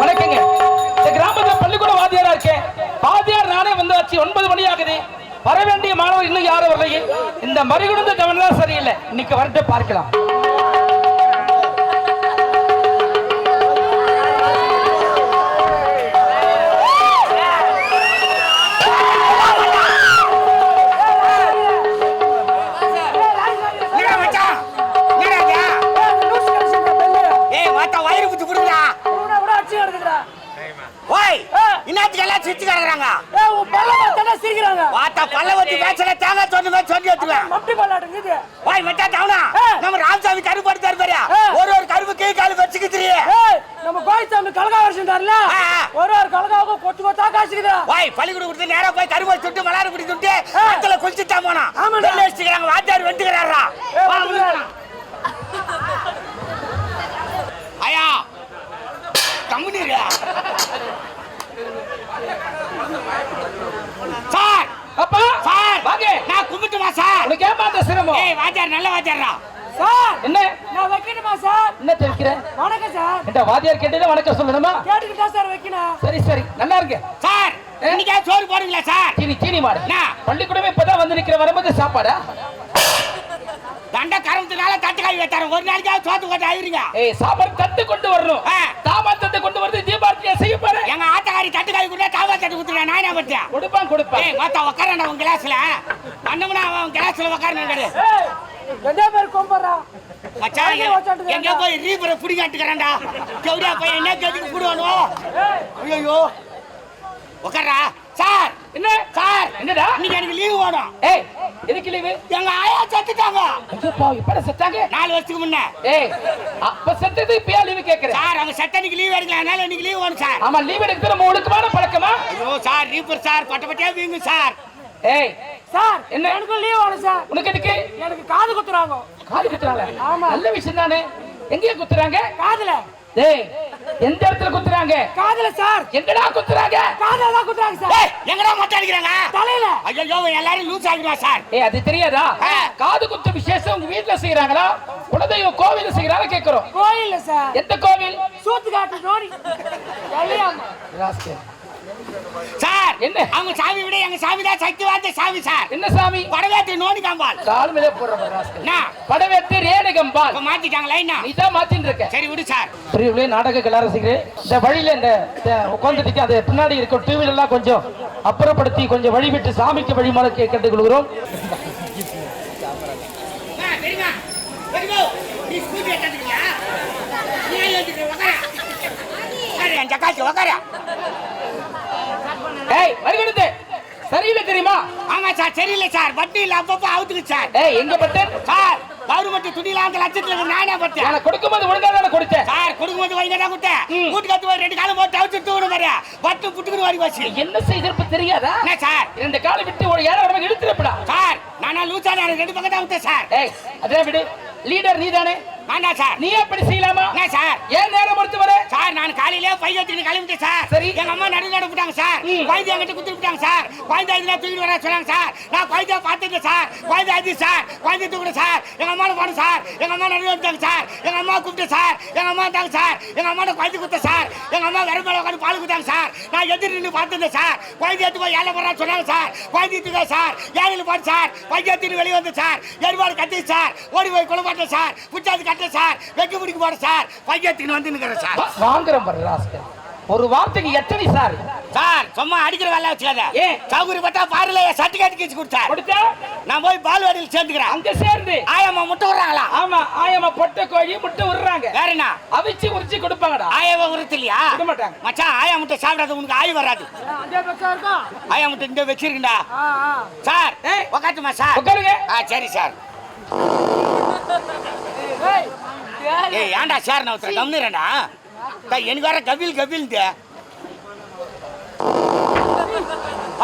வணக்கங்க. இந்த கிராமத்துல பள்ளிக்கூட வாத்தியாரா இருக்கேன் வாத்தியார் நானே வந்தாச்சு ஒன்பது மணி ஆகுது. வர வேண்டிய மாணவர் இன்னும் யாரும் வரலையே. இந்த மறிகுடுந்த கவனம் தான் சரியில்லை. இன்னைக்கு வரட்டு பார்க்கலாம். பல்ல வச்சு பேசல, தேங்காய் சொன்ன மாதிரி சொல்லி வச்சுருவேன். ஓய், மச்சான், டவுனா. நம்ம ராமசாமி கருப்பு படுத்தாரு பாரு. ஒரு ஒரு கருப்பு கை காலு வச்சுக்கிட்டுறியே. ஆ, ஆ. ஓய், பள்ளிக்கூடம் கொடுத்து நேரா போய் கரும்பு சுட்டு மலாறு பிடி சுட்டு குளிச்சுட்டா போனா. வெள்ளை வச்சுக்கிறாங்க வாத்தியார் வெண்டுக்கிறாரா உனக்கு ஏமா அந்த சிரமம். ஏய் வாத்தியார் நல்ல வாத்தியாரா என்ன? நான் வைக்கணுமா சார்? என்ன தெரிவிக்கிற? வணக்கம் சார். இந்த வாத்தியார் கேட்டதே வணக்கம் சொல்லணுமா கேட்டுக்கிட்டா சார் வைக்கணும். சரி சரி. நல்லா இருக்கு சார் இன்னைக்கே சோறு போடுங்களா சார்? சீனி சீனி மாடு? பள்ளிக்கூடமே இப்பதான் வந்து நிக்கிற வரும்போது சாப்பாடா? தண்ட கரம்பத்துனால தட்டுக்காய் வைத்தாரு. ஒரு நாளைக்காவது சோத்து போட்டு ஆயிருங்க ஏய் சாப்பாடு தட்டு கொண்டு வரணும். சாமான் தட்டு கொண்டு வந்து தீபாவளியா செய்ய போறேன் எங்க தாவா தட்டு குத்துறேன் நான் என்ன பத்தியா? கொடுப்பான் கொடுப்பான். ஏய் மாத்தா உட்காரண்டா உன் கிளாஸ்ல. வந்தோம்னா அவன் கிளாஸ்ல உட்காரணும் ஏய் எந்த பேர் கொம்பறா மச்சான் எங்க போய் ரீபரை புடிங்காட்டுக்கிறேன்டா என்ன கேட்டுக்கு புடுவானோ ஐயோ உட்காரா சார் என்ன? சார் என்னடா? இன்னைக்கு எனக்கு லீவு வேணும். ஏய் எதுக்கு லீவு எங்க ஆயா செத்துட்டாங்க. ஐயோப்பா இப்பட செத்தாங்க? நாலு வருஷத்துக்கு முன்ன. ஏய் அப்ப செத்தது இப்பயா லீவு கேக்குறேன் சார் அவங்க செத்தனைக்கு லீவ் எடுக்கலாம் அதனால இன்னைக்கு லீவு வேணும் சார். ஆமா லீவ் எடுக்கிறது நம்ம ஒழுக்கமான பழக்கமா? ஐயோ சார் ரீபர் சார். பட்ட பட்டியா வீங்க சார். ஏய் சார் என்ன? எனக்கு லீவ் வேணும் சார். உனக்கு எதுக்கு? எனக்கு காது குத்துறாங்க. காது குத்துறாங்க. ஆமா. நல்ல விஷயம் தானே எங்கேயே குத்துறாங்க? காதுல. டேய் எந்த இடத்துல குத்துறாங்க? காதுல சார். எங்கடா குத்துறாங்க? காதுல தான் குத்துறாங்க சார். ஏய் எங்கடா மொட்டை அடிக்கிறாங்க? தலையில. ஐயோ எல்லாரும் லூஸ் ஆகிடுவா சார்? ஏய் அது தெரியாதா. காது குத்து விசேஷம் உங்க வீட்ல செய்யறாங்களா குலதெய்வ கோவில்ல செய்யறாங்க கேக்குறோம். கோயில்ல சார். எந்த கோவில்? சூத்து காட்டு நோடி. சார் என்ன? அவங்க சாமி விட எங்க சாமி தான் சக்தி வாய்ந்த சாமி சார். என்ன சாமி? படவேட்டு நோனி காம்பால் கால் மேலே போடுற. என்ன? படவேத்து ரேணுகம்பால் இப்ப மாத்திட்டாங்களா என்ன? நீ தான் மாத்தின்னு இருக்க. சரி விடு சார். பிரிவுலே நாடக கலை ரசிகர் இந்த வழியில இந்த உட்கார்ந்துட்டு அது பின்னாடி இருக்க டூ எல்லாம் கொஞ்சம் அப்புறப்படுத்தி கொஞ்சம் வழிவிட்டு சாமிக்கு வழிமாற கேட்டுக் கொள்கிறோம் ஆ, தெரியுமா தெரியுமா நீ ஏய் வருகிறது சரியில்லை தெரியுமா? ஆமா சார் சரியில்லை சார். வட்டி இல்ல அப்பப்போ அவுத்துக்கு சார். ஏய் எங்க பட்டேன் சார் கவர்மெண்ட் துணியில அந்த லட்சத்துல நானே பட்டேன். எனக்கு கொடுக்கும்போது ஒழுங்கா தானே கொடுத்தேன். சார் கொடுக்கும்போது வைங்க தான் கொடுத்தேன். வந்து போய் ரெண்டு காலம் போட்டு அவுத்து தூக்கணும் பாரு. பட்டு புட்டுக்குன்னு வாடி போச்சு. என்ன செய்திருப்பு தெரியாதா? என்ன சார்? இந்த காலை விட்டு ஒரு ஏழை இழுத்துறப்படா சார் நானா லூசா நான் ரெண்டு பக்கம் தான் சார். ஏய் அதே விடு. லீடர் நீதானே. வேண்டாம் சார். நீ எப்படி செய்யலாமா? என்ன சார்? ஏன் நேரம் பொறுத்து வர? சார் நான் காலையிலே பை வச்சுக்கிட்டு கிளம்பிட்டேன் சார். சரி. எங்க அம்மா நடு விட்டாங்க சார். குழந்தை என்கிட்ட குத்து விட்டாங்க சார். குழந்தை இதுல தூக்கிட்டு வர சொன்னாங்க சார். நான் குழந்தைய பார்த்துட்டேன் சார். குழந்தை அது சார். குழந்தை தூக்கிட்டு சார். எங்க அம்மா போன சார். எங்க அம்மா நடுவு விட்டாங்க சார். எங்க அம்மா கூப்பிட்டு சார். எங்க அம்மா வந்தாங்க சார். எங்க அம்மா குழந்தை குத்த சார். எங்க அம்மா வெறும் மேல உட்காந்து பால் குத்தாங்க சார். நான் எதிர் நின்று பார்த்துட்டேன் சார். குழந்தை எடுத்து போய் ஏழை போடுறா சொன்னாங்க சார். குழந்தை தூக்க சார். ஏழையில் போட்டு சார். பையன் எடுத்துட்டு வெளியே வந்து சார். எருமாடு கட்டி சார். ஓடி போய் குளமாட்டேன் சார். புச்சாது கட்ட சார் வெட்டி பிடிக்க போட சார் பையன் எடுத்துன்னு வந்து நிற்கிறேன் சார். வாங்குறோம் பாரு. ஒரு வார்த்தைக்கு எத்தனை சார்? சார் சும்மா அடிக்கிற வேலை வச்சுக்காத. ஏன்? சௌகரி பட்டா பாருல சர்டிபிகேட் கீச்சு கொடுத்தார். கொடுத்தா? நான் போய் பால்வாடியில் சேர்ந்துக்கிறேன். அங்க சேர்ந்து. ஆயம்மா முட்டை விடுறாங்களா? ஆமா ஆயமா பொட்டை கோழி முட்டை விடுறாங்க. வேற என்ன? அவிச்சு உரிச்சு கொடுப்பாங்கடா. ஆயாவை உறுத்து இல்லையா விட மாட்டாங்க. மச்சான் ஆயா முட்டை சாப்பிடாத உனக்கு ஆய் வராது. ஆயா முட்டை இந்த வச்சிருக்கா சார் ஏய். உக்காத்துமா சார்? உட்காருங்க ஆ சரி சார். ஏய் ஏன்டா சார் நான் ஒருத்தர் கம்னுறேன்டா எனக்கு வேற கபில் கபில்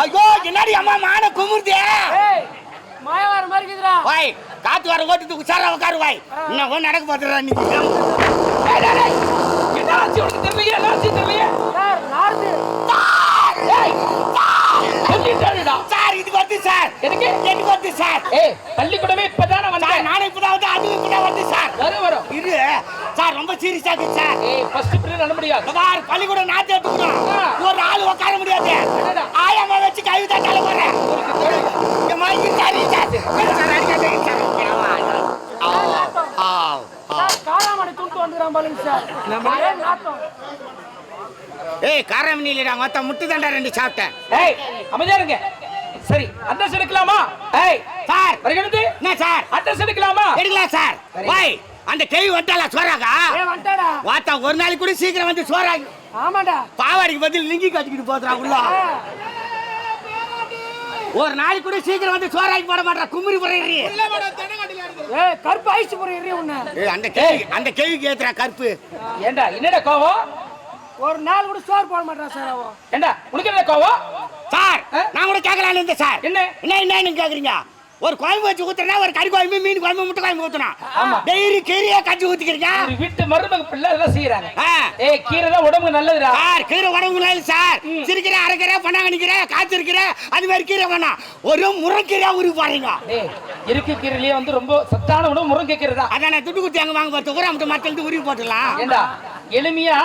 ஐயோ என்னடி அம்மா மான குமுறுதே? ஏய் மாய வர மாதிரி இருக்குதுடா. வாய் காத்து வர ஓட்டுக்கு உச்சாரா உட்காரு வாய். இன்னும் ஒன்று நடக்க போட்டுறா நீ. என்ன ஆச்சு உனக்கு தெரியலையே என்ன ஆச்சு தெரியலையே சார் நார்த்து. சார் வந்து சார். எதுக்கு? எனக்கு வந்து சார்? ஏய் பள்ளிக்கூடமே இப்பதானே சார் வந்தேன் நானும் இப்பதான் வந்து அதுவும் இப்பதான் வந்து சார். வரும் வரும். இரு. சார் ரொம்ப சீரியஸா இருக்கு சார். ஏய் ஃபர்ஸ்ட் பீரியட் அனுப்ப முடியாது. பார் பள்ளிக்கூடம் நாத்து எடுத்துக்கணும். ஒரு ஆள் உட்கார முடியாது. ஆயாமா வச்சு தான் தலை போறேன் இருக்காரு, இருக்காரு. சார், அடிக்காதே, சார். ஆ, ஆ, ஆ. சார் காராமணி துண்டு வந்துக்கிறான் பாருங்க சார். நாத்தம்? ஏய் காரமணியிலடா மொத்தம் முட்டு தண்டா ரெண்டு சாப்பிட்டேன். ஏய் அமைதியா இருங்க. சரி அட்ரஸ் எடுக்கலாமா? ஏய் சார் வருகிறது என்ன சார்? அட்ரஸ் எடுக்கலாமா? எடுக்கலாம் சார். வாய் அந்த கேள்வி வந்தாலா சோறாக்கா? வாத்தா ஒரு நாளைக்கு கூட சீக்கிரம் வந்து சோறாங்க ஆமாடா. பாவாடிக்கு பதில் லிங்கி கட்டிக்கிட்டு போதுறா உள்ள. ஒரு நாளைக்கு கூட சீக்கிரம் வந்து சோறாக்கி போட மாட்டா கும்மிரி போறீங்க ஏய் கருப்பு ஐஸ் போற எரிய உன்ன அந்த கேள்வி அந்த கேள்விக்கு ஏத்துறா கருப்பு. ஏண்டா என்னடா கோவம்? ஒரு நாள் கூட சோறு போட மாட்டான் சார் அவன். ஏண்டா உனக்கு என்ன கோவம்? சார்? நான் கூட கேட்கலான்னு இருந்தேன் சார். என்ன? என்ன என்னன்னு கேக்குறீங்க? ஒரு குழம்பு வச்சு ஊத்துறா ஒரு கறி குழம்பு மீன் குழம்பு முட்டை குழம்பு ஊத்துனா. டெய்லி கீரையா கஞ்சி ஊத்திக்கிறீங்க? ஒரு வீட்டு மருமக பிள்ளை அதெல்லாம் செய்யறாங்க. ஏய் கீரை தான் உடம்புக்கு நல்லதுடா. சார் கீரை உடம்பு இல்லை சார். சிரிக்கிற அரைக்கிற பண்ணாங்கணிக்கிற காய்ச்சிருக்கிற அது மாதிரி கீரை வேணா ஒரு முருங்கீரையா உருவி பாருங்க ஏய் இருக்கு கீரையிலேயே வந்து ரொம்ப சத்தான உணவு முருங்கை கீரை தான். அதான் துட்டு குத்தி அங்க வாங்க பார்த்து ஊரா மட்டும் மக்களுக்கு உருவி போட்டுடலாம். ஏண்டா எளிமையா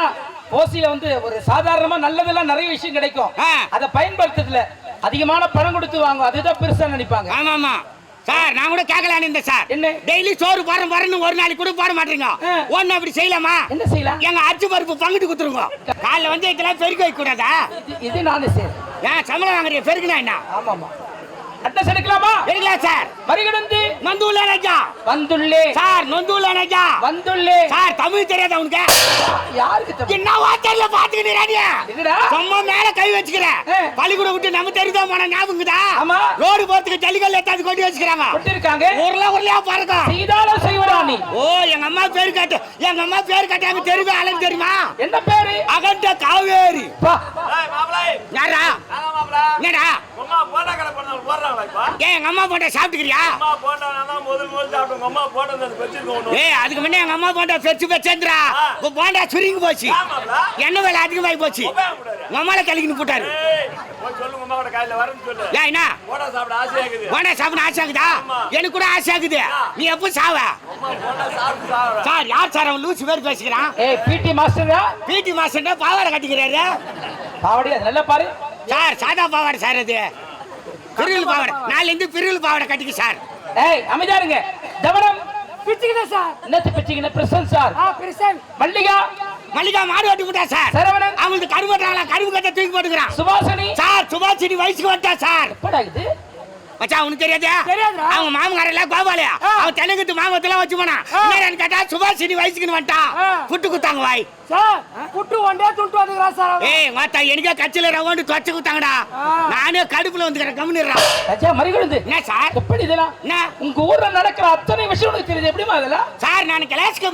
ஓசியில வந்து ஒரு சாதாரணமா நல்லதெல்லாம் நிறைய விஷயம் கிடைக்கும். அதை பயன்படுத்துறதுல அதிகமான பணம் கொடுத்து வாங்கும். அதுதான் பெருசா நினைப்பாங்க. ஆமா ஆமா சார் நான் கூட கேட்கலான்னு இருந்தேன் சார். என்ன? டெய்லி சோறு போறேன் போறேன்னு ஒரு நாளைக்கு கூட போட மாட்டீங்க. ஒண்ணு அப்படி செய்யலாமா? என்ன செய்யலாம்? எங்க அச்சு பருப்பு பங்கிட்டு கொடுத்துருங்க காலைல வந்து இதெல்லாம் பெருக்கி வைக்க கூடாதா இது நானே செய்யறேன். ஏன் சம்பளம் வாங்குறீங்க? பெருக்குனா என்ன? ஆமாமா. அட்ரஸ் எடுக்கலாமா? எடுக்கலாம் சார். மறிகடந்து நொந்துள்ள நஜா வந்துள்ளே. சார் நொந்துள்ள நஜா வந்துள்ளே. சார் தமிழ் தெரியாத உனக்கு? யாருக்கு தெரியும்? என்ன வார்த்தையில பாத்துக்கிட்டு என்னடா? சும்மா மேல கை வச்சுக்கிறேன் ஆ. பள்ளிக்கூடம் விட்டு நம்ம தெரியுதா போன ஞாபகம்தா ஆமா. ரோடு போறதுக்கு ஜல்லிக்கல் எடுத்தாந்து கொண்டு வச்சுக்கிறாங்க. கொட்டிருக்காங்க. ஊர்ல ஊர்லயா பாருங்க. செய்தாலும் செய்வடா நீ? ஓ எங்க அம்மா பேர் காட்டு எங்க அம்மா பேர் காட்டாங்க தெரியுமா அழகு தெரியுமா? என்ன பேரு? அகண்ட காவேரி. பா யாரா? என்னடா? அம்மா போண்டா கடை இப்ப ஏன் எங்க அம்மா போட்டா சாப்பிட்டுக்கிறியா ஏய் அதுக்கு முன்னே எங்க அம்மா போண்டா பெச்சு பெச்சேந்திரா இப்போ போண்டா சுருங்கி போச்சு. எண்ணெய் விலை அதிகமாகி போச்சு? உங்க அம்மால கலிக்கின்னு போட்டாரு. என்ன? எனக்கு கூட ஆசை ஆகுது. நீ எப்போ சாவ? சார் யார் சார் அவன் லூசு பேர் பேசிக்கிறான்? ஏய் பிடி மாஸ்டரா? பிடி மாஸ்டர் பாவாடை கட்டிக்கிறாரு. பாவடி அது நல்லா பாரு. சார் சாதா பாவாடை சார் அது. பிரிவில் பாவாடை. நாளிலிருந்து பிரிவில் பாவாடை கட்டிக்க சார். ஏய் அமைதியா இருங்க தவனம் பிச்சுக்கிட்டேன் சார். என்னத்து பிச்சிங்க பிரசன் சார். ஆ பெருசன். மல்லிகா. மல்லிகா மாடு வெட்டி விட்டா சார். சரவணன். அவங்களுக்கு கரும்பு வெட்டுறாங்களா கரும்பு கட்ட தூக்கி போட்டுக்கிறான். சுபாசனி சார் சுபாஷினி வயசுக்கு வந்துட்டா சார். எப்படா இது? மச்சான் உனக்கு தெரியாதா. அவங்க மாமங்காரில் கோபாலியா. அவன் தெலுங்குத்து மாமத்தெல்லாம் வச்சு போனா என்னன்னு கேட்டா சுபாஷினி வயசுக்குன்னு வந்துட்டான். புட்டு குத்தாங்க வாய் சார் புட்டு ஒன்றே துண்டு வந்துக்கிறான் சார். ஏய் மாத்தா எனக்கே கட்சியில ரவுண்டு தொச்சு குத்தாங்கடா. நானே கடுப்புல வந்துக்கிறேன் மறிகொழுந்து என்ன சார் எப்படி இதெல்லாம் என்ன உங்க ஊர்ல நடக்கிற அத்தனை விஷயம் உனக்கு தெரியுது எப்படிமா அதெல்லாம் சார் நான் கிளாஸ்க்கு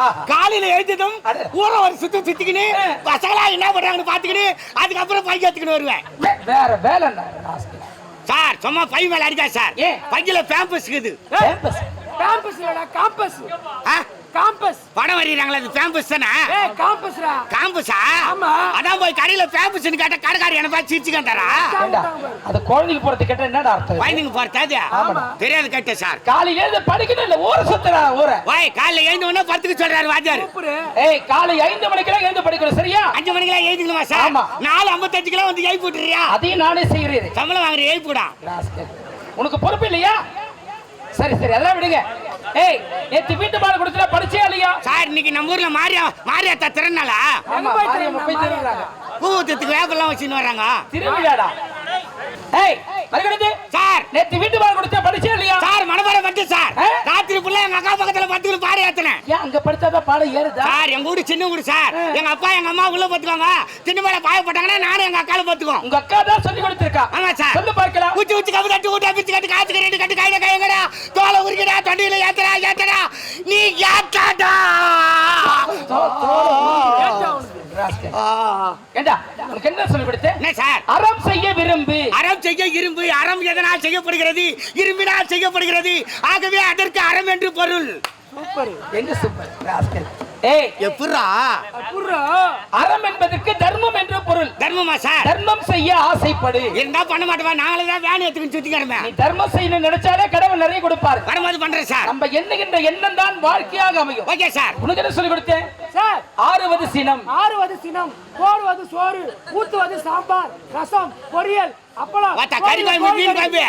ஆஹா. காலையில எழுந்ததும். ஊரை ஒரு சுத்து சுத்திக்கின்னு ஆ. பசங்களா என்ன பண்றாங்கன்னு பாத்துக்கின்னு அதுக்கப்புறம் பைக் எடுத்துக்கின்னு வருவேன் வேற வேலை. சார் சும்மா பை மேல அடிக்கா சார்? பையில பேம்பஸ் இருக்குது கேம்பஸ். காம்பஸ் இல்லடா காம்பஸ் ஆ? காம்பஸ் படம் வரையறாங்களா அது பேம்பஸ் தானே? ஏய் காம்பஸ்டா காம்பஸா ஆமா. அதான் போய் கடையில பேம்பஸ்னு கேட்ட கடைக்காரி என்ன பார்த்து சிரிச்சுக்காண்டாரா அது குழந்தைக்கு போறது கேட்ட என்னடா அர்த்தம்? இது? குழந்தைங்க போறது ஆமாடா. தெரியாது கேட்ட சார். காலையில இருந்து படிக்கணும் இல்ல ஊரை சுத்துறா ஊரை. ஓய் காலைல எழுந்த உடனே பத்துக்கு சொல்றாரு வாத்தியார். ஏய் காலை ஐந்து மணிக்கெல்லாம் எழுந்து படிக்கணும் சரியா? அஞ்சு மணிக்கெல்லாம் எழுதிக்கணுமா சார்? ஆமா. நாலு ஐம்பத்தஞ்சுக்கெல்லாம் வந்து எழுப்பி விட்டுறியா அதையும் நானே செய்கிறேன். சம்பளம் வாங்குற எழுப்பிடா. உனக்கு பொறுப்பு இல்லையா? சரி சரி அதெல்லாம் விடுங்க. ஏய் நேத்து வீட்டு பாடம் கொடுத்துல படிச்சே இல்லையா? சார் இன்னைக்கு நம்ம ஊர்ல மாரியா மாரியாத்தா திறனாளா பூவத்துக்கு வேப்பெல்லாம் வச்சுன்னு வர்றாங்க. திருவிழாடா? ஏய் சார். நேத்து வீட்டு பாடம் கொடுத்தா படிச்சே இல்லையா? சார் மனபாடம் வந்து சார்? ராத்திரி புள்ள எங்க அக்கா பக்கத்துல பத்துக்கு பாரு ஏத்தனேன். ஏன் அங்க படிச்சாதான் பாடம் ஏறுதா? சார் எங்க வீடு சின்ன வீடு சார். எங்க அப்பா எங்க அம்மா உள்ள பத்துக்குவாங்க சின்ன மேல பாய போட்டாங்கன்னா நானும் எங்க அக்கால பத்துக்குவோம் உங்க அக்கா தான் சொல்லி கொடுத்திருக்கா. ஆமா சார். சொல்லு பார்க்கலாம். ஊச்சி ஊச்சி கவு தட்டு ஊட்டா பிச்சு கட்டு காத்துக்கு ரெண்டு கட்டு கையில கையங்கடா. தோலை உரிக்கடா தொண்டையில ஏத்தடா ஏத்தடா. நீ ஏத்தாடா என்ன சொல்லி கொடுத்தேன்? என்ன சார்? அறம் செய்ய விரும்பு. அறம் செய்ய இரும்பு அறம் எதனால் செய்யப்படுகிறது? இரும்பினால் செய்யப்படுகிறது. ஆகவே அதற்கு அறம் என்று பொருள். சூப்பர். சூப்பர் அறம் என்பதற்கு தர்மம் என்று பொருள். தர்மமா சார்? தர்மம் செய்ய ஆசைப்படு. இருந்தா பண்ண மாட்டேவா நாங்களே தான் வேன் எடுத்துக்கிட்டு சுத்தி கிடமே நீ தர்மம் செய்யணும் நினைச்சாலே கடவுள் நிறைய கொடுப்பார். வரும்போது பண்றேன் சார். நம்ம எண்ணுகின்ற எண்ணம் தான் வாழ்க்கையாக அமையும். Okay sir. உனக்கு என்ன சொல்லி கொடுத்தேன்? சார். ஆறுவது சினம். ஆறுவது சினம் போடுவது சோறு ஊத்துவது சாம்பார் ரசம் பொரியல் அப்பளம் கறி குழம்பு மீன் குழம்பு.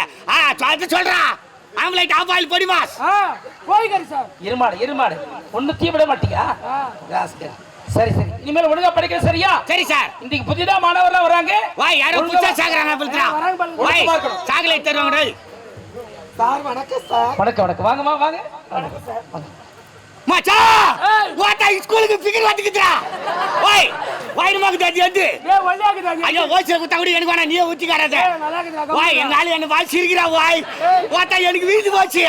சொல்றா. ஆம்லேட் ஆஃப் ஆயில் பொடி மாஸ். ஆ கோழி கறி சார். இருமாடு இருமாடு. ஒண்ணு தீ விட மாட்டீங்க. சரி சரி. இனிமேல் ஒழுங்கா படிக்கிற சரியா? சரி சார். இன்னைக்கு புதிதா மாணவர்லாம் வராங்க? வா யாரோ புதுசா வா. சாகுறாங்க பிள்ளைங்களா. வாய். சாக்லேட் தருவாங்க டேய். வணக்கம் வணக்கம் வாங்கம்மா வாங்க வாங்க. மச்சான் ஏய். வாட்டா ஸ்கூலுக்கு ஃபிகர் வந்துக்குதுடா ஓய் வாயிடுமாக்கு தாடி வந்து நீ? ஐயோ ஓசில குத்தா கூட எனக்கு வேணா நீயே ஊத்திக்காரத வாய் ஆளு என்ன வாய் சிரிக்கிறா வாய் வாட்டா எனக்கு வீடு போச்சு.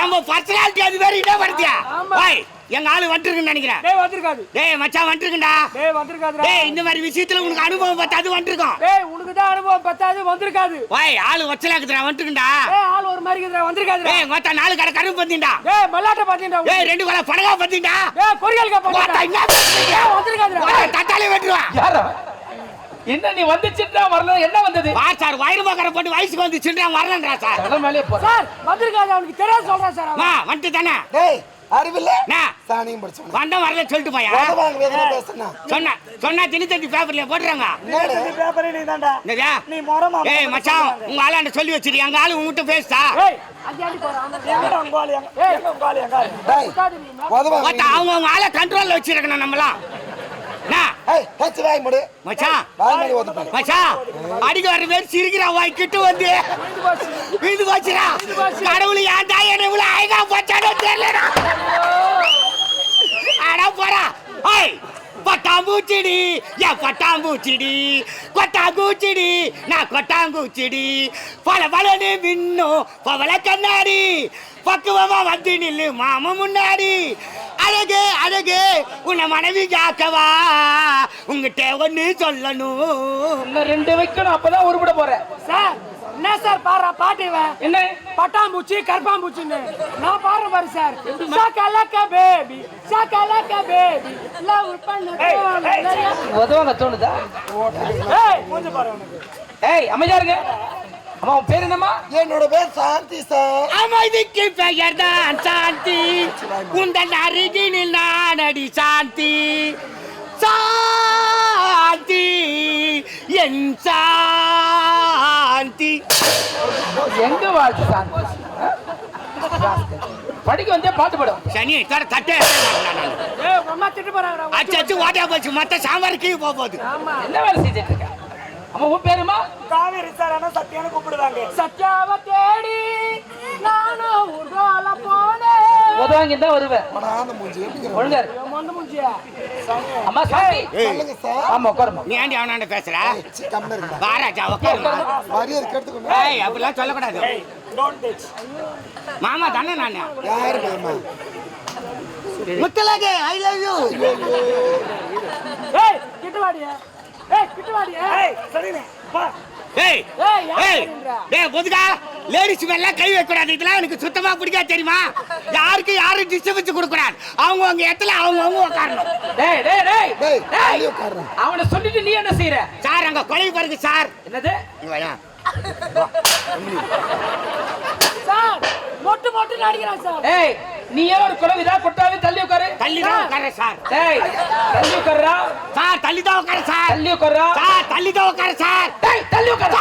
நம்ம பர்சனாலிட்டி அது வேற என்ன படுத்தியா. வாய் எங்க ஆளு வந்துருக்குன்னு நினைக்கிறேன். டேய் வந்திருக்காது. டேய் மச்சான் வந்துருக்குண்டா. டேய் வந்திருக்காதுடா. டேய் இந்த மாதிரி விஷயத்துல உனக்கு அனுபவம் பார்த்து அது வந்துருக்கும். டேய் உனக்கு தான் அனுபவம் பத்தாது வந்திருக்காது. வாய் ஆளு ஒச்சலாக்குதுடா வந்துருக்குண்டா. டேய் ஆள் ஒரு மாதிரி இருக்குதுடா வந்திருக்காதுடா. டேய் மொத்தம் நாலு கடை கரும்பு பத்திண்டா. டேய் மல்லாட்ட பாத்தீங்கடா டேய் ரெண்டு கொலை பணகா பத்திண்டா. டேய் பொரியல் என்ன பேசுறீங்க? டேய் வந்திருக்காதுடா. தட்டாலே வெட்டுவா யார்? என்ன நீ வந்துச்சுட்டா வரல? என்ன வந்தது? வா சார் வயிறு மக்கரை போட்டு வயசுக்கு வந்து சின்றா வரலன்றா சார். மேலே சார் வந்திருக்காது அவனுக்கு தெரியாது சொல்றேன் சார் அவன். வா வந்துட்டு தானே டேய் அறிவில்ல? சாணியும் படிச்சவன வந்த வரல சொல்லிட்டு போயா? சொன்ன பேப்பர்ல? நீ மொரமா ஏய் மச்சான் உங்க ஆளாண்ட சொல்லி வச்சிரு? எங்க ஆளு உங்ககிட்ட பேசுதா? அவங்க அவங்க ஆளை கண்ட்ரோல்ல வச்சிருக்கணும் நம்மளாம் அடிக்க வர பேர் சிரிக்கிறா வாய் கிட்ட வந்து. வீடு போச்சுடா. கடவுள் ஏன் தாய் என்ன இவ்வளவு அழகா போச்சானோ தெரியலடா. அடா போடா. ஓய் பட்டாம்பூச்சிடி என் பட்டாம்பூச்சிடி கொட்டாங்கூச்சிடி நான் கொட்டாங்கூச்சிடி பல பலனு மின்னும் பவள கண்ணாடி. பக்குவமா வந்து நில்லு மாமா முன்னாடி அழகு அழகு உன்னை மனைவி காக்கவா உங்ககிட்ட ஒண்ணு சொல்லணும் இன்னும் ரெண்டு வைக்கணும் அப்பதான் உருப்பட போற சார் என்ன சார் பாடுறா பாட்டு என்ன பட்டாம்பூச்சி கருப்பாம்பூச்சின்னு நான் பாடுறேன் பாரு சார் சகலக்க பேபி சகலக்க பேபி லவ் பண்ண உதவாங்க தோணுதா ஏய் மூஞ்சி பாரு. ஏய் அமைதியா இருங்க அம்மா உன் பேர் என்னம்மா? என்னோட பேர் சாந்தி சார். அமைதிக்கு பெயர் தான் சாந்தி. உந்தன் அருகினில் நான் அடி சாந்தி. சாந்தி என் சாந்தி. எங்க வாழ்த்து சாந்தி? படிக்க வந்தே பாட்டு பாடும் சனி தர தட்டே. அம்மா திட்டு போறாங்கடா அச்சு அச்சு ஓட்டியா போச்சு. மத்த சாம்பாருக்கு போக போகுது. ஆமா என்ன வேலை செஞ்சுட்டு இருக்க? அம்மா உன் பேருமா காவேரி சார் ஆனா சத்தியானு கூப்பிடுவாங்க. சத்யாவ தேடி நானும் உடல போனேன். உதவாங்க தான் வருவேன் ஒழுங்கா அம்மா சாந்தி சொல்லுங்க சார் Eh. ஆமா உட்காருமா நீ ஆண்டி அவனாண்ட பேசுற? வாராஜா உட்காருமா ஏய் அப்படிலாம் சொல்லக்கூடாது. மாமா தானே நான்? யாரு பயமா முத்தலகு ஐ லவ் யூ ஏய் கிட்டு வாடியா. ஏய் கிட்டு வாடியா ஏய். சரிண்ணே வா ஏய் ஏய் யார் ஏய். சொல்றா? டேய் பொதுக்கா லேடிஸ் மேல கை வைக்க கூடாது இதெல்லாம் எனக்கு சுத்தமா பிடிக்காது தெரியுமா? யாருக்கு யாரும் டிஸ்டர்பன்ஸ் கொடுக்க கூடாது அவங்க அவங்க இடத்துல அவங்க அவங்க உட்காரணும் டேய் டேய் டேய். டேய் டேய். காலி உட்கார்றேன் அவனை சொல்லிட்டு நீ என்ன செய்யற சார் அங்க கொலை பாருங்க சார். என்னது. சார் மொட்டு மொட்டு நடிக்கிறான் சார். ஏய் நீ ஏன் ஒரு குழவிதா கொட்டாவே தள்ளி உட்காரு? தள்ளி தான் உட்கார சார். டேய் தள்ளி உட்காருடா சார் தள்ளி தான் உட்கார சார். தள்ளி உட்காருடா சார் தள்ளி தான் உட்கார சார். டேய் தள்ளி உட்காரு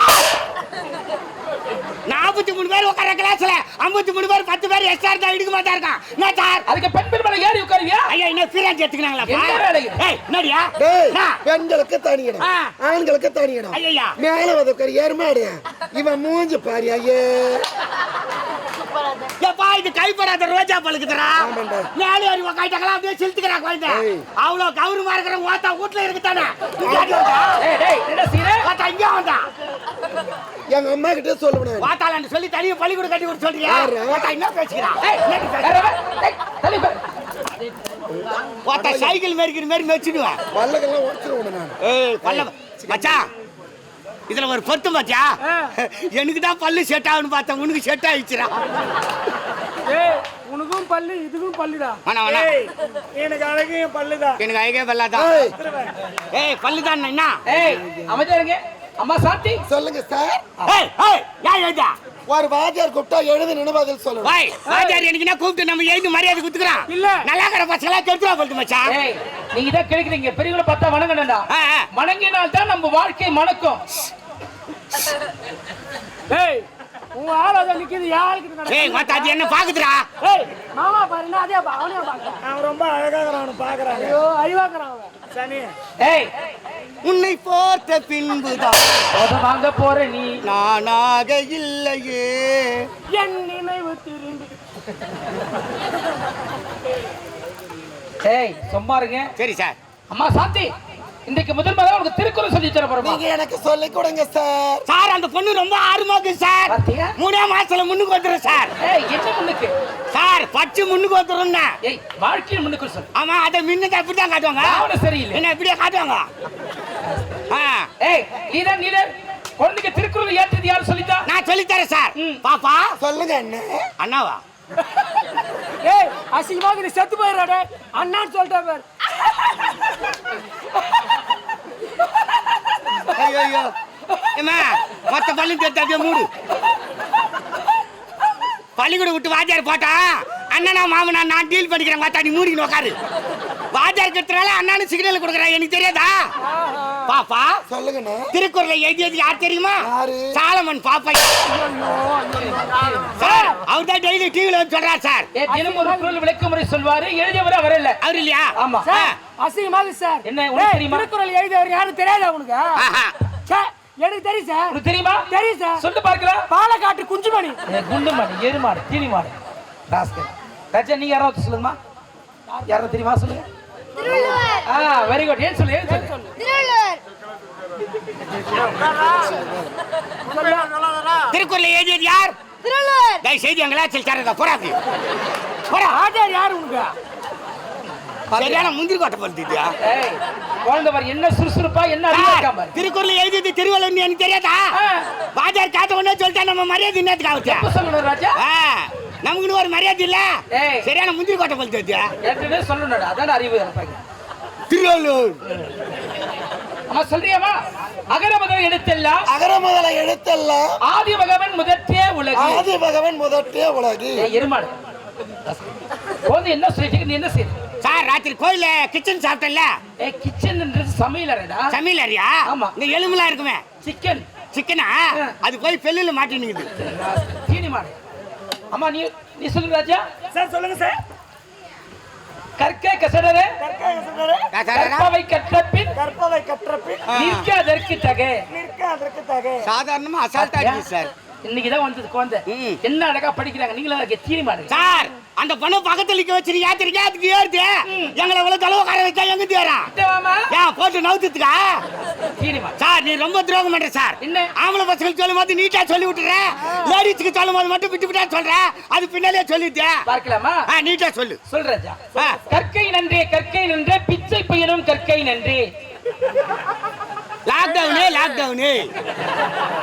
நாற்பத்தி மூணு பேர் உட்கார கிளாஸ்ல ஐம்பத்தி மூணு பேர் பத்து பேர் எக்ஸ்ட்ரா தான் இடுக்க மாட்டா இருக்கான் என்ன சார்? அதுக்கு பெண் பெண் மேல ஏறி உட்காருவியா? ஐயா என்ன ஃப்ரீராஜ் எடுத்துக்கிறாங்களா என்ன வேலை? ஏய் என்னடியா? பெண்களுக்கு தனி இடம். ஆண்களுக்கு தனி இடம். ஐயா. மேல வதக்கர் ஏறுமாடு இவன் மூஞ்சி பாரு ஐயே. எப்பா இது கைப்படாத ரோஜா பழுக்குதுடா ஆமாண்டா. மேலே அறிவு கைட்டாங்களா அப்படியே செலுத்துக்கிறா குழந்தை. அவ்வளோ கௌரவமா இருக்கிற ஓத்தா வீட்டுல இருக்குதானே? இங்கே வந்தா. எங்க அம்மா கிட்ட சொல்லுவேன் ஓத்தாலான்னு சொல்லி தனியாக பள்ளிக்கூடம் கட்டி யாரு? ஓத்தா என்ன பேசுகிறா? டேய் என்னடி பேசுறா? வேற வே- டேய் தள்ளி உட்காரு ஓத்தா சைக்கிள் மேரிக்கிற மாதிரி மெச்சிடுவேன் பல்லக்கெல்லாம் உடச்சிருவேன் நான். ஏய் பல்ல மச்சான் இதுல ஒரு பொருத்தம் பாத்தியா. எனக்கு தான் பல்லு செட் ஆகுன்னு பார்த்தேன். உனக்கு செட் ஆயிடுச்சுடா. உனக்கும் பல்லு இதுக்கும் பல்லுடா. ஏய், எனக்கு அழகையும் பல்லுதான். எனக்கு ஐகே பல்லாதான். ஏய், பல்லுதான் என்ன? ஏய் அமைதியா இருங்க. அம்மா சாந்தி. சொல்லுங்க சார். ஒரு வாத்தியார் கூப்பிட்டா எழுதி நின்று பதில் சொல்லணும் வாய் வாத்தியார் எனக்கு என்ன கூப்பிட்டு நம்ம எழுதி மரியாதை குத்துக்கிறான் இல்ல. நல்லா இருக்கிற பசங்களா கெடுத்துறா போட்டு மச்சான். ஏய் நீங்க தான் கேட்கிறீங்க. பெரியவங்களை பார்த்தா வணங்கணும்டா. வணங்கினால் தான் நம்ம வாழ்க்கை மணக்கும். ஏய் உங்க ஆள் அதை நிக்குது யாருக்கு ஏய் அது என்ன பாக்குதுடா? ஏய் மாமா பாருங்க அதே அவனே பாக்குறான் அவன் ரொம்ப அழகாக அவனு பாக்குறாங்க. ஐயோ அவன். சனி. ஏய் உன்னை பார்த்த பின்புதான். உத வாங்க போற நீ. நானாக இல்லையே. என் நினைவு திரும்பி. ஏய் சும்மா இருங்க சரி சார். அம்மா சாந்தி. இன்னைக்கு முதல் முதல்ல உனக்கு திருக்குறள் சொல்லி தர போறோமா? நீங்க எனக்கு சொல்லி கொடுங்க சார். சார் அந்த பொண்ணு ரொம்ப ஆர்வமாக்கு சார். பாத்தியா? மூணே மாசத்துல முன்னுக்கு வந்துடும் சார். ஏய் என்ன முன்னுக்கு? சார் பச்சு முன்னுக்கு வந்துடும்னா ஏய் வாழ்க்கையில் முன்னுக்கு சொல்லு. ஆமா அதை மின்னத்தை அப்படிதான் காட்டுவாங்க. பாவனை சரியில்லை. என்ன இப்படியே காட்டுவாங்க? ஆ, ஏய் நீதான் நீதான். குழந்தைக்கு திருக்குறள் ஏற்றது யார் சொல்லித்தா? நான் சொல்லித்தரேன் சார். ம். பாப்பா. சொல்லுங்க அண்ணே அண்ணாவா? ஏய் அசிங்கமாக நீ செத்து போயிடாடே அண்ணான்னு சொல்லிட்டேன் பாரு. ஐயோ ஐயோ என்ன? மொத்த பள்ளி தேர்த்து மூடு. பள்ளிக்கூடம் விட்டு வாத்தியார் போட்டா அண்ணனா மாமனா நான் டீல் பண்ணிக்கிறேன் பார்த்தா நீ மூடிக்கணும் உட்காரு வாத்தியார் கட்டுறால அண்ணானு சிக்னல் கொடுக்குறேன் எனக்கு தெரியாதா? பாப்பா? சொல்லுங்கண்ணே. திருக்குறளை எழுதியது யார் தெரியுமா? யாரு? சாலமன் பாப்பா. சார் அவர் தான் டெய்லி டிவில வந்து சொல்றார் சார். ஏ தினம் ஒரு குரல் விளக்கமுறை சொல்வாரு எழுதியவர் அவர் இல்ல. அவர் இல்லையா? ஆமா. சார் அசிங்கமாக சார். என்ன, தெரியுமா? திருக்குறள் எழுதியவர் யாரும் தெரியாதா உனக்கு? ஆஹா. சார் எனக்கு தெரியும் சார். உனக்கு தெரியுமா? தெரியும் சார். சொல்லு பார்க்கலாம். பாலக்காட்டு குஞ்சுமணி. ஏ, குண்டு மாடு எரு மாடு தீனி மாடு ராஸ்கல். ராஜா நீங்க யாராவது சொல்லுங்கம்மா? யாராவது தெரியுமா? சொல்லுங்க. ஆ வெரி குட் ஏன் சொல்லு ஏன் சொல்லு? திருவள்ளுவர். திருக்குறளை எழுதியது யார்? திருவள்ளுவர். தயவு செய்து எங்களா செல்சாரதா போறாது. போறா ஆச்சார் யார் உனக்கு? சரியான முந்திரி கோட்டை ஏய் குழந்தை பாரு என்ன சுறுசுறுப்பா என்ன திருக்குறள் எழுதியது திருவள்ளுவர் எனக்கு தெரியாதா. பாஜார் காத்த உடனே சொல்லிட்டா நம்ம மரியாதை என்னத்துக்கு எப்ப சொல்லணும் ராஜா? நமக்குன்னு ஒரு மரியாதை இல்ல. சரியான முந்திரி கோட்டை படுத்தியா ஏற்கனவே சொல்லணும் அதான் அறிவு திருவள்ளூர். அம்மா சொல்றியாமா அகர முதல் எடுத்தெல்லாம் அகர முதல எழுத்தெல்லாம் ஆதி பகவன் முதற்றே உலகு. ஆதி பகவன் முதற்றே உலகு. ஏய், எருமாடு போது என்ன சொல்லிட்டு நீ என்ன செய்ய சார் ராத்திரி கோயில்ல கிச்சன் சாப்பிட்டல ஏ கிச்சன்ன்றது சமையல் அறைடா? சமையல் அறியா ஆமா. இந்த எலும்புலாம் இருக்குமே. சிக்கன் சிக்கனா. அது போய் பெல்லுல மாட்டினுக்குது தீனி மாடு அம்மா நீ நீ சொல்லு ராஜா. சார் சொல்லுங்க சார். கற்க கசடரே கற்பவை கற்ற பின் கற்பவை கற்ற பின் நிற்க அதற்கு தகே. நிற்க அதற்கு தகை. சாதாரணமா அசால்ட்டா இருக்கு சார். இன்னைக்குதான் வந்தது குழந்தை. என்ன அழகா படிக்கிறாங்க நீங்களும் அதுக்கு தீனி மாடு சார்! அந்த பொண்ணு பக்கத்துல நிக்க வச்சிருக்க ஏத்திருக்கா அதுக்கு ஏறுது. எங்களை இவ்வளவு தொலைவு கார வச்சா எங்க வாமா. ஏன் போட்டு நவுத்துக்கா சார் நீ ரொம்ப துரோகம் பண்ற சார்? ஆம்பளை பசங்களுக்கு சொல்லும் போது நீட்டா சொல்லி விட்டுற. லேடிஸ்க்கு சொல்லும் போது மட்டும் விட்டு விட்டா சொல்ற. அது பின்னாலே சொல்லிட்டு. பார்க்கலாமா? நீட்டா சொல்லு. சொல் ராஜா ஆ. கற்கை நன்றே கற்கை நன்றே பிச்சை பையனும் கற்கை நன்றே. லாக்டவுனு லாக்டவுனு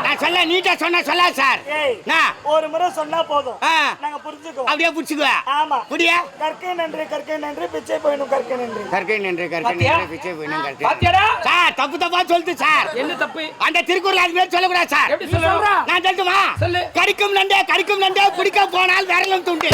நான் சொல்ல நீட்டா சொன்னா சொல்ல சார். ஏய் நான் ஒரு முறை சொன்னா போதும். நாங்க புரிஞ்சுக்குவோம். அப்படியே புடிச்சுக்குவேன் ஆமா. புடிய கற்கை நன்றி கற்கை நன்றி பிச்சை போயிடும் கற்கை நன்றி. கற்கை நின்று கற்கை? நின்று பிச்சை போயினும் கற்கை சார் தப்பு தப்பா சொல்லுது சார். என்ன தப்பு? அந்த திருக்குறள் அது மாதிரி சொல்லக்கூடாது சார். எப்படி சொல்றா? நான் சொல்லட்டுமா? சொல்லு. கடிக்கும் நண்டே கடிக்கும் நண்டே பிடிக்க போனால் விரலும் துண்டு.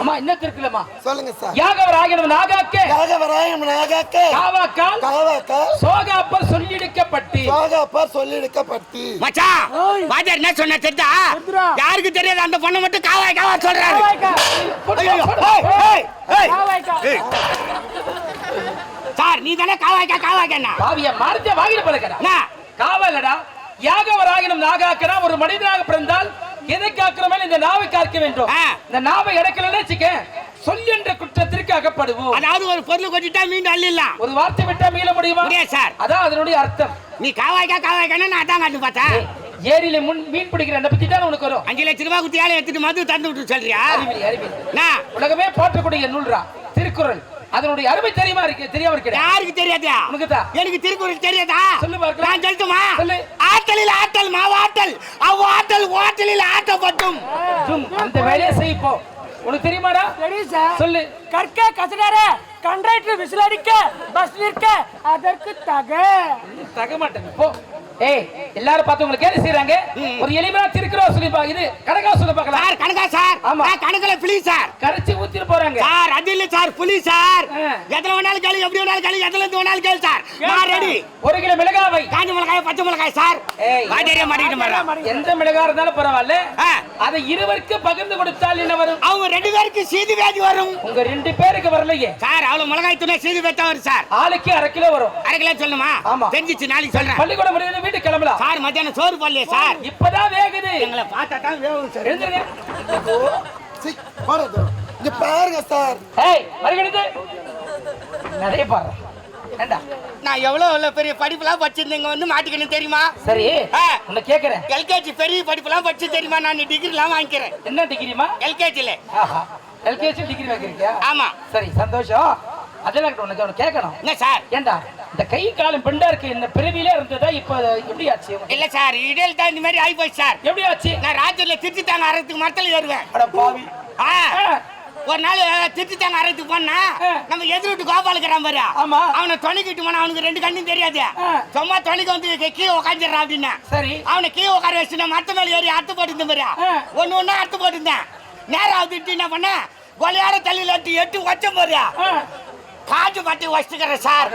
அம்மா என்ன திருக்குலமா சொல்லுங்க சார். யாகவர் ஆகினவன் ஆகாக்கே. யாகவராயம் நாகாக்க காவாக்கால் காவாக்கா சோகாப்பர் சொல்லிடுக்கப்பட்டு சோகாப்பா சொல்லிடுக்கப்பட்டு மச்சான். வாத்தியார் என்ன சொன்ன தெரிஞ்சா. யாருக்கு தெரியாது அந்த பொண்ணை மட்டும் காவாய் காவா சொல்றாரு. சார் நீ தானே காவாய்க்கா காவாய்க்கா? பாவிய மாறுத்த வாங்கிட்டு பழக்கடா காவலடா யாகவர் ஆகினும் நாகாக்கனா ஒரு மனிதனாக பிறந்தால் எதை காக்கிறோமே இந்த நாவை காக்க வேண்டும். இந்த நாவை இடக்கலன்னு வச்சுக்க சொல் என்ற குற்றத்திற்கு அகப்படுவோம். அதாவது ஒரு பொருள் கொட்டிட்டா மீண்டும் அள்ளிடலாம். ஒரு வார்த்தை விட்டா மீள முடியுமா? சார். அதான் அதனுடைய அர்த்தம். நீ காவாய்க்கா காவாய்க்கான்னு நான் அதான் காட்டு பார்த்தேன் ஏரியில முன் மீன் பிடிக்கிற பத்தி தான் உனக்கு வரும்? அஞ்சு லட்ச ரூபாய் குத்தி ஆளை எடுத்துட்டு மது தந்து விட்டு சொல்றியா உலகமே போற்றக்கூடிய நூல்ரா திருக்குறள். அதனுடைய அருமை தெரியுமா இருக்கு? தெரியாம இருக்கிறேன் யாருக்கு தெரியாதா? உனக்கு. எனக்கு திருக்குறள் தெரியாதா? சொல்லு பார்க்கலாம். நான் சொல்லட்டுமா? சொல்லு. ஆட்டலில் ஆட்டல் மாவாட்டல் அவ்வாட்டல் ஓட்டலில் ஆட்டப்பட்டும் ம், அந்த வேலையை செய்ப்போ உனக்கு தெரியுமாடா? தெரியும் சார். சொல்லு. கற்க கசடார கண்டக்டர் விசில் அடிக்க பஸ் நிற்க அதற்கு தக. தக மாட்டேங்க போ. ஏய் எல்லாரும் பார்த்து உங்களுக்கு என்ன செய்றாங்க. ஒரு எளிமையா திருக்கிறோம் சொல்லி இது கணக்கா சொல்ல பார்க்கலாம். சார் கணக்கா சார்? ஆமா. கணக்குல புலி சார். கரைச்சி ஊத்திட்டு போறாங்க. சார் அது இல்ல சார் புலி சார். எத்தனை வேணாலும் கேளு எப்படி வேணாலும் கேளு எதுல இருந்து வேணாலும் கேளு சார். நான் ரெடி. ஒரு கிலோ மிளகாவை. காஞ்ச மிளகாய் பச்சை மிளகாய் சார். ஏய். வாடியா மாட்டிக்கிட்டு மாட்டேன் எந்த மிளகா இருந்தாலும் பரவாயில்ல. அதை இருவருக்கு பகிர்ந்து கொடுத்தால் என்ன வரும்? அவங்க ரெண்டு பேருக்கு சீது வியாதி வரும். உங்க ரெண்டு பேருக்கு வரலையே. சார் அவ்வளவு மிளகாய் துணை சீது வைத்தா வரும் சார். ஆளுக்கு அரை கிலோ வரும். அரை கிலோ சொல்லுமா ஆமா. தெரிஞ்சிச்சு நாளைக்கு சொல்றேன். பள்ளிக்கூடம் வீட்டுக்கு கிளம்பலாம். சார் மத்தியானம் சோறு போடலையே சார். இப்பதான் வேகுது. எங்களை பார்த்தா தான் வேகும் சார். எழுந்துருங்க. இங்க பாருங்க சார். ஏய் மறுகடிது நிறைய பாரு. ஏண்டா? நான் எவ்வளவு எவ்வளவு பெரிய படிப்புலாம் படிச்சிருந்தேங்க வந்து மாட்டிக்கணும் தெரியுமா? சரி ஆ. உன்னை கேக்குறேன். எல்கேஜி பெரிய படிப்புலாம் படிச்சு தெரியுமா? நான் டிகிரிலாம் வாங்கிக்கிறேன். என்ன டிகிரிமா எல்கேஜில. ஆஹா. எல்கேஜி டிகிரி வாங்கிருக்கியா ஆமா. சரி சந்தோஷம். அதெல்லாம் உனக்கு கேட்கணும். என்ன சார்? ஏண்டா? இந்த கை காலம் பெண்டா இருக்கு இந்த பிறவிலே இருந்ததா இப்ப எப்படி ஆச்சு? இல்ல சார் இடையில தான் இந்த மாதிரி ஆகி போச்சு சார். எப்படி ஆச்சு நான் ராத்திரில திருச்சி தாங்க அறத்துக்கு மரத்துல ஏறுவேன். அட பாவி. ஆ, ஆ, ஒரு நாள் திருச்சி தாங்க அறத்துக்கு போனா. நம்ம எதிர் வீட்டு கோபாலுக்கிறான் பாரு. ஆமா. அவனை துணைக்கிட்டு போனா அவனுக்கு ரெண்டு கண்ணும் தெரியாது. சும்மா துணைக்கு வந்து கீழே உட்காந்துடுறான் அப்படின்னா. சரி. அவனை கீழே உட்கார வச்சு நான் மரத்து மேல ஏறி அறுத்து போட்டு பாரு. ஒண்ணு ஒண்ணா அறுத்து போட்டுருந்தேன். நேரம் வந்துட்டு என்ன பண்ண கொலையாட தள்ளியில எட்டு எட்டு வச்சம் பாரு. காஞ்சு பட்டி வச்சுக்கிறேன் சார்.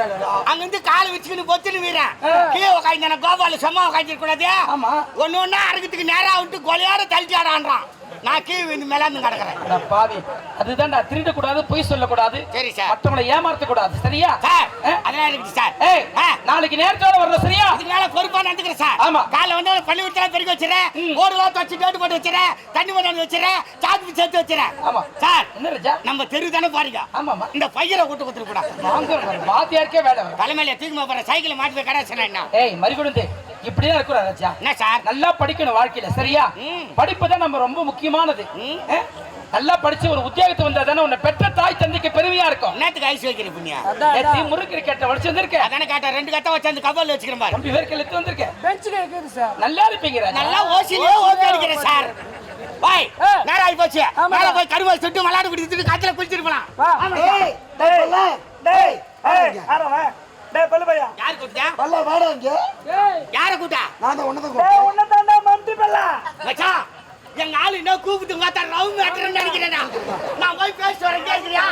அங்கிருந்து காலை வச்சுக்கிட்டு பொத்துன்னு வீரன். கீழே உட்காந்து கோபால சும்மா உட்காந்துருக்க கூடாது ஆமா. ஒண்ணு ஒண்ணா அறுக்கிறதுக்கு நேரா விட்டு கொலையாட தள்ளிட்டு ஆடான்றான் நான் கீழே விழுந்து மேலாந்து கிடக்குறேன் பாவி அதுதான்டா திருட கூடாது பொய் சொல்லக்கூடாது. சரி சார். மத்தவங்களை ஏமாத்த கூடாது சரியா? சார்? அதெல்லாம் இருக்குது சார். ஏய். நாளைக்கு நேரத்தோட வரணும் சரியா? இதுக்கு மேல பொறுப்பா நடந்துக்கிறேன் சார். ஆமா. காலைல வந்து பள்ளி விட்டு பெருக்கி வச்சிடறேன். ம். ஓடுலாம் வச்சு டேட்டு போட்டு வச்சிடறேன். தண்ணி மணி வச்சிடறேன். சாக்கு சேர்த்து வச்சிடறேன். ஆமா. சார் என்ன ராஜா? நம்ம தெரு தானே பாருங்க. ஆமாமா இந்த பையனை கூட்டு கொடுத்துட கூடாது வாங்க வாத்தியாருக்கே வேலை தலைமையில தூக்கி போற சைக்கிள் மாட்டி போய் கடை சொன்னா ஏய் மறிகொடுந்து இப்படிதான் இருக்கிறோம் ராஜா. என்ன சார்? நல்லா படிக்கணும் வாழ்க்கையில சரியா. படிப்பு தான் நம்ம ரொம்ப முக்கியமானது? நல்லா படிச்சு ஒரு உத்தியோகத்தை வந்தா தானே உன்னை பெற்ற தாய் தந்தைக்கு பெருமையா இருக்கும். என்னத்துக்கு ஐஸ் வைக்கிற புண்ணியா? நேத்து முறுக்கு கேட்ட வடிச்சு வந்திருக்க? அதானே கேட்டா ரெண்டு கட்ட வச்சு அந்த கப்பல் வச்சுக்கிறேன் பாரு தம்பி பேருக்கு எடுத்து வந்திருக்க? பெஞ்சுக்கு இருக்குது சார். நல்லா இருப்பீங்க ராஜா. நல்லா ஓசிலே ஓசி அடிக்கிறேன் சார். பாய். நேரம் ஆகி போச்சு. மேல போய் கருவாள் சுட்டு மலாடு குடிச்சிட்டு காத்துல குளிச்சிட்டு போலாம். டேய். டேய் இங்க. ஆரவன் டேய் பல்லு பையா. யாரு கூப்பிட்டா? பல்லா, வாடா இங்க. ஏய். யார கூப்பிட்டா? நான் தான் உன்னதான் டேய் கூப்பிட்டேன். உன்னை தாண்டா மம்டி பல்லா. மச்சான் எங்க ஆளு என்ன கூப்பிட்டு பார்த்தா ரவு மேட்டர்னு நினைக்கிறேன் நான் போய் பேச வரேன் கேட்கிறியா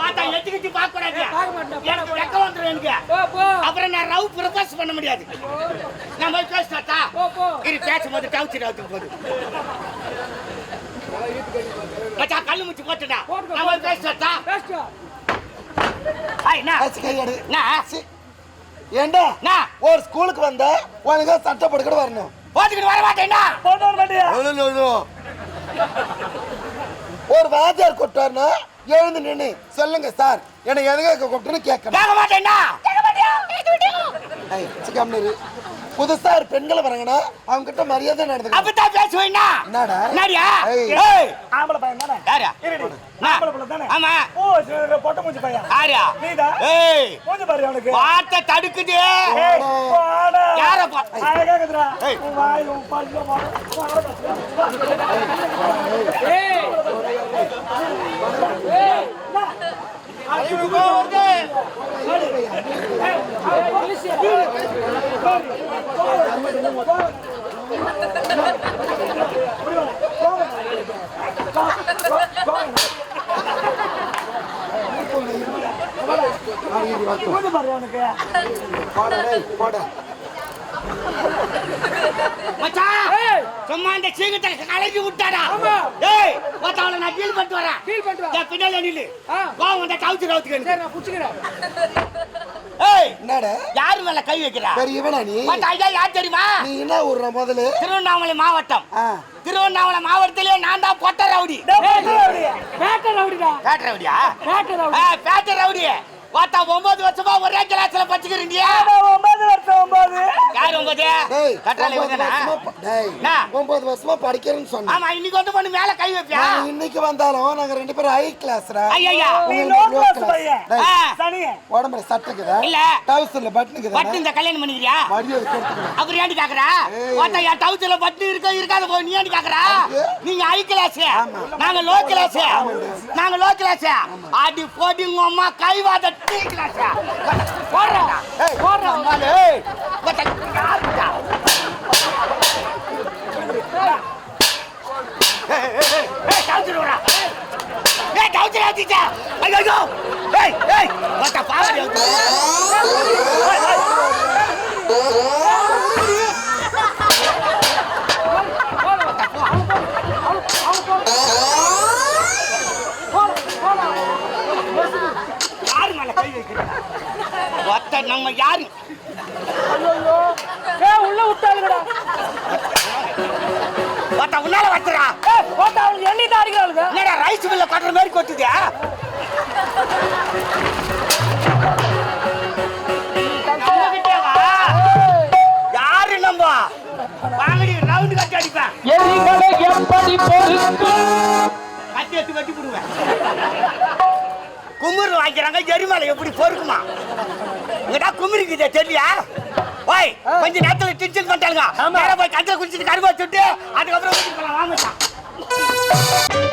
பார்த்தா எட்டுக்கிட்டு பார்க்க கூடாது எனக்கு வெக்க வந்துடும் எனக்கு. அப்புறம் நான் ரவு ப்ரப்போஸ் பண்ண முடியாது. நான் போய் பேச போ இது பேசும்போது டவுச்சு டவுச்சு போது மச்சான் கல்லு முச்சு போட்டுடா. நான் போய் பேச பார்த்தா ஏண்டா? என்ன ஒரு ஸ்கூலுக்கு வந்தா உனக்கு சட்டை போட்டுக்கிட்டு வரணும். போட்டுக்கிட்டு வர மாட்டேன்னா போட்டு வர. ஒரு வாத்தியார் கூப்பிட்டாருன்னா எழுந்து நின்னு சொல்லுங்க சார். என்னை எதுக்காக கூப்பிட்டுன்னு கேட்கணும். கேட்க மாட்டேன்னா ஏய், சிக்காம இரு. புதுசா ஒரு பெண்களை வராங்கன்னா அவங்க கிட்ட மரியாதை நடந்துக்கணும். அப்பதான் பேசுவேன்னா என்னடா? என்னடியா? ஏய். ஆம்பளை பையன் தானே? யாரா. ஆம்பளை பிள்ளை தானே? ஆமா. ஓ பொட்டை மூஞ்சி பையன். யாரா நீதான் ஏய். மூஞ்சி பாரு அவனுக்கு. வார்த்தை தடுக்குது. யார பா- அழகா இருக்குதுடா ஏய். வாய் உன் பல்லு போடா டேய், போடா சும்மா இந்த சீக்கிரத்தை கலக்கி விட்டாடா. ஆமா. ஏய் ஒருத்தவளை நான் டீல் பண்ணிட்டு வரேன். ஃபீல் பண்ணிட்டு வா. என் பின்னால நில்லு. கோவம் வந்தா கவுச்சு கவுத்துக்கு சரி நான் புடிச்சுக்கிறேன். ஏய் என்னடா? யாரு மேல கை வைக்கிறா? பெரியவனா நீ? மத்த ஐயா யார் தெரியுமா? நீ என்ன ஊர்ற முதல்ல? திருவண்ணாமலை மாவட்டம். திருவண்ணாமலை மாவட்டத்திலே நான் தான் பொட்ட ரவுடி. டேய், பொட்டை ரவுடிடா. பேட்ட ரவுடியா? பேட்டர் ரவுடி. பேட்ட ரவுடி வாத்தா ஒன்பது வருஷமா ஒரே கிளாஸ்ல படிச்சுக்கிறீங்க ஒன்பது வருஷம் ஒன்பது. யார் ஒன்பது டேய் கட்டாளி ஒன்பது? வருஷமா ப- டேய் என்ன? ஒன்பது வருஷமா படிக்கிறேன்னு சொன்னேன் ஆமா இன்னைக்கு வந்து பண்ணு மேல கை வைப்பியா? இன்னைக்கு வந்தாலும் நாங்க ரெண்டு பேரும் ஹை கிளாஸ்ரா ஐயா நீ லோ கிளாஸ் பையன். ஆ, சனி உடம்புல சட்டைக்குதா இல்ல. டவுசர்ல பட்டனுக்குதா பட்டு இந்த கல்யாணம் பண்ணிக்கிறியா? மரியாதை அப்புறம் ஏன்டி கேக்குறா. வாத்தா என் டவுத்துல பட்டு இருக்க இருக்காத போய் நீ ஏன்டி கேக்குறா? நீங்க ஹை கிளாஸ் நாங்க லோ கிளாஸ் நாங்க லோ கிளாஸ் அடி போடி உங்க அம்மா. கைவாத டீ கிளாஸ் போடுறா போடுறா யாருடா ஏய் ஏய் ஏய் ஏய் டவுத்துல வரா ஏய் டவுத்துல ஆத்திச்சா ஐயோ ஐயோ ஏய் ஏய் வாத்தா பாவடி யாரு மேல கை வைக்கிறீங்க ஒத்த நம்ம யாரு? ஏ உள்ள விட்டாளுங்கடா ஒத்த உன்னால வச்சுறா ஏ போட்டா அவங்க எண்ணி தான் அடிக்கிறாளுங்க என்னடா ரைஸ் மில்ல கொட்டுற மாதிரி கொட்டுது. யாரு நம்ம வாங்கடி ரவுண்டு கட்டி அடிப்பேன். எரிகளை எப்படி பொறுக்கும்? கட்டி எடுத்து வெட்டி விடுவேன் குமிர் வாங்கிறாங்க எரிமலை எப்படி பொறுக்குமா? இங்கடா குமிருக்குதே தெரியா ஓய் கொஞ்சம் நேரத்துல டென்ஷன் பண்ணிட்டாங்க போய் கஞ்சில குடிச்சிட்டு கருவா சுட்டு அதுக்கப்புறம் வாங்கிட்டான்